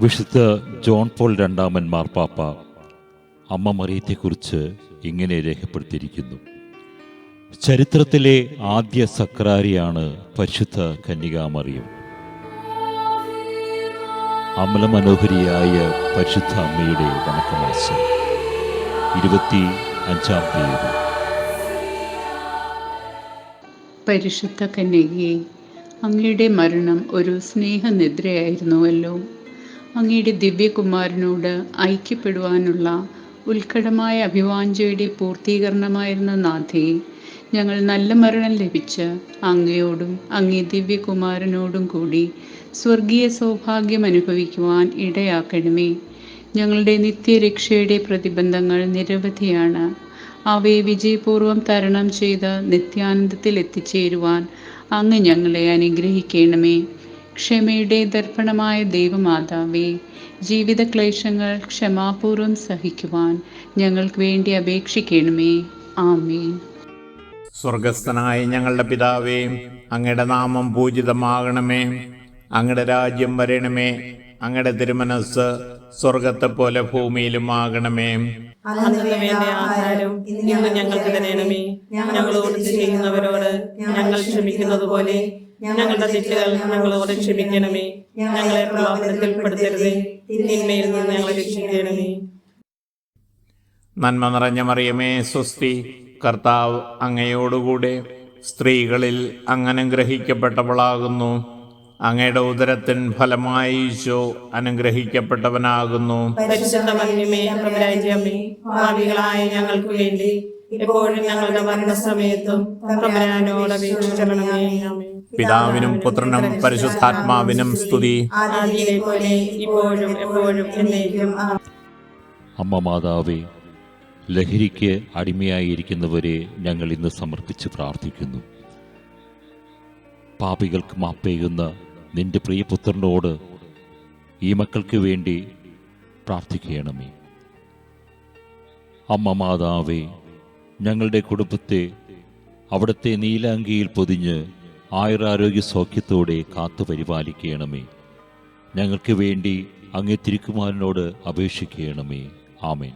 വിശുദ്ധ John Paul രണ്ടാമൻ മാർപ്പാപ്പ അമ്മ മറിയത്തെക്കുറിച്ച് ഇങ്ങനെ രേഖപ്പെടുത്തിയിരിക്കുന്നു. ചരിത്രത്തിലെ ആദ്യ സക്രാരിയാണ് പരിശുദ്ധ കന്യകാമറിയം. അമലമനോഹരിയായ പരിശുദ്ധ അമ്മയുടെ വണക്കമാസം ഇരുപത്തി അഞ്ചാം തീയതി. പരിശുദ്ധ കന്യകയെ അങ്ങയുടെ മരണം ഒരു സ്നേഹനിദ്രയായിരുന്നുവല്ലോ. അങ്ങയുടെ ദിവ്യകുമാരനോട് ഐക്യപ്പെടുവാനുള്ള ഉത്കടമായ അഭിവാഞ്ചയുടെ പൂർത്തീകരണമായിരുന്ന നാഥി ഞങ്ങൾ നല്ല മരണം ലഭിച്ച് അങ്ങയോടും അങ്ങേ ദിവ്യകുമാരനോടും കൂടി സ്വർഗീയ സൗഭാഗ്യം അനുഭവിക്കുവാൻ ഇടയാക്കണമേ. ഞങ്ങളുടെ നിത്യരക്ഷയുടെ പ്രതിബന്ധങ്ങൾ നിരവധിയാണ്. അവയെ വിജയപൂർവം തരണം ചെയ്ത് നിത്യാനന്ദത്തിൽ എത്തിച്ചേരുവാൻ അങ്ങ് ഞങ്ങളെ അനുഗ്രഹിക്കണമേ. ക്ഷമയുടെ ദർപ്പണമായ ദൈവമാതാവേ ജീവിത ക്ലേശങ്ങൾ ക്ഷമാപൂർവം സഹിക്കുവാൻ ഞങ്ങൾക്ക് വേണ്ടി അപേക്ഷിക്കണമേ. ആമേൻ. സ്വർഗസ്ഥനായ ഞങ്ങളുടെ പിതാവേ അങ്ങയുടെ നാമം പൂജിതമാകണമേ. അങ്ങയുടെ രാജ്യം വരണമേ. അങ്ങയുടെ തിരുമനസ് സ്വർഗത്തെ പോലെ ഭൂമിയിലും ആകണമേ ഞങ്ങൾക്ക് തരണമേ. ഞങ്ങളോട് ചെയ്യുന്നവരോട് ഞങ്ങൾ ക്ഷമിക്കുന്നത് പോലെ ഞങ്ങളുടെ തെറ്റുകൾ ഞങ്ങളോട് ക്ഷമിക്കണമേ. ഞങ്ങളെ പ്രലോഭനത്തിൽ പെടുത്തരുതേ തിന്മയിൽ നിന്ന് ഞങ്ങളെ രക്ഷിക്കണമേ. നന്മ നിറഞ്ഞ മറിയമേ സ്വസ്തി. കർത്താവ് അങ്ങയോടുകൂടെ സ്ത്രീകളിൽ അങ്ങനെ ഗ്രഹിക്കപ്പെട്ടവളാകുന്നു. അങ്ങയുടെ ഉദരത്തിൻ ഫലമായി ഈശോ അനുഗ്രഹിക്കപ്പെട്ടവനാകുന്നു. ഞങ്ങൾക്ക് വേണ്ടി എപ്പോഴും ഞങ്ങളുടെ മരണസമയത്തും. പിതാവിനും പുത്രനും പരിശുദ്ധാത്മാവിനും സ്തുതി. ആദിയിലെ പോലെ ഇപ്പോഴും എപ്പോഴും എന്നേക്കും. ആമേൻ. അമ്മ മാതാവേ ലഹരിക്ക് അടിമയായിരിക്കുന്നവരെ ഞങ്ങൾ ഇന്ന് സമർപ്പിച്ച് പ്രാർത്ഥിക്കുന്നു. പാപികൾക്ക് മാപ്പേകുന്ന നിന്റെ പ്രിയപുത്രനോട് ഈ മക്കൾക്ക് വേണ്ടി പ്രാർത്ഥിക്കണമേ. അമ്മ മാതാവേ ഞങ്ങളുടെ കുടുംബത്തെ അവിടുത്തെ നീലാങ്കിയിൽ പൊതിഞ്ഞ് ആയുരാരോഗ്യ സൗഖ്യത്തോടെ കാത്തു പരിപാലിക്കണമേ. ഞങ്ങൾക്ക് വേണ്ടി അങ്ങേ തിരുക്കുമാരനോട് അപേക്ഷിക്കണമേ. ആമേൻ.